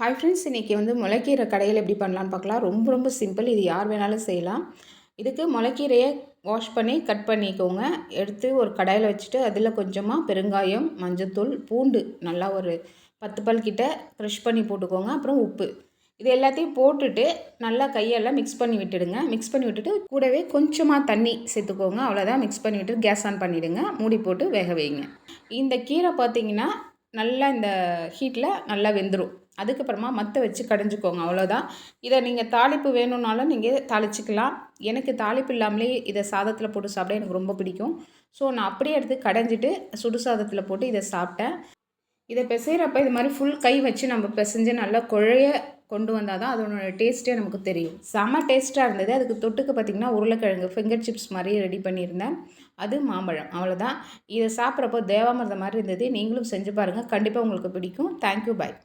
Hi friends இன்றைக்கி வந்து முளைக்கீரை கடையில் எப்படி பண்ணலான்னு பார்க்கலாம். ரொம்ப ரொம்ப சிம்பிள் இது யார் வேணாலும் செய்யலாம். இதுக்கு முளைக்கீரையை வாஷ் பண்ணி கட் பண்ணிக்கோங்க. எடுத்து ஒரு கடாயில் வச்சுட்டு அதில் கொஞ்சமாக பெருங்காயம் மஞ்சத்தூள் பூண்டு நல்லா ஒரு பத்து பல் கிட்ட க்ரஷ் பண்ணி போட்டுக்கோங்க. அப்புறம் உப்பு. இது எல்லாத்தையும் போட்டுட்டு நல்லா கையெல்லாம் மிக்ஸ் பண்ணி விட்டுடுங்க. மிக்ஸ் பண்ணி விட்டுட்டு கூடவே கொஞ்சமாக தண்ணி சேர்த்துக்கோங்க. அவ்வளோதான் மிக்ஸ் பண்ணி விட்டு கேஸ் ஆன் பண்ணிவிடுங்க மூடி போட்டு வேக வைங்க. இந்த கீரை பார்த்தீங்கன்னா நல்லா இந்த ஹீட்டில் நல்லா வெந்துடும் அதுக்கப்புறமா மற்ற வச்சு கடைஞ்சிக்கோங்க அவ்வளோதான் இதை நீங்கள் தாளிப்பு வேணும்னாலும் நீங்கள் தாளிச்சிக்கலாம். எனக்கு தாளிப்பு இல்லாமலே இதை சாதத்தில் போட்டு சாப்பிட எனக்கு ரொம்ப பிடிக்கும். ஸோ நான் அப்படியே எடுத்து கடைஞ்சிட்டு சுடு சாதத்தில் போட்டு இதை சாப்பிட்டேன். இதை பிசைகிறப்ப இது மாதிரி ஃபுல் கை வச்சு நம்ம பிசைஞ்சு நல்லா குழைய கொண்டு வந்தால் தான் அதனோட டேஸ்ட்டே நமக்கு தெரியும். செம்ம டேஸ்ட்டாக இருந்தது. அதுக்கு தொட்டுக்கு பார்த்திங்கன்னா உருளைக்கிழங்கு ஃபிங்கர் சிப்ஸ் மாதிரி ரெடி பண்ணியிருந்தேன். அது மாம்பழம். அவ்வளோதான் இதை சாப்பிட்றப்போ தேவாமிரதம் மாதிரி இருந்தது. நீங்களும் செஞ்சு பாருங்கள் கண்டிப்பாக உங்களுக்கு பிடிக்கும். Thank you bye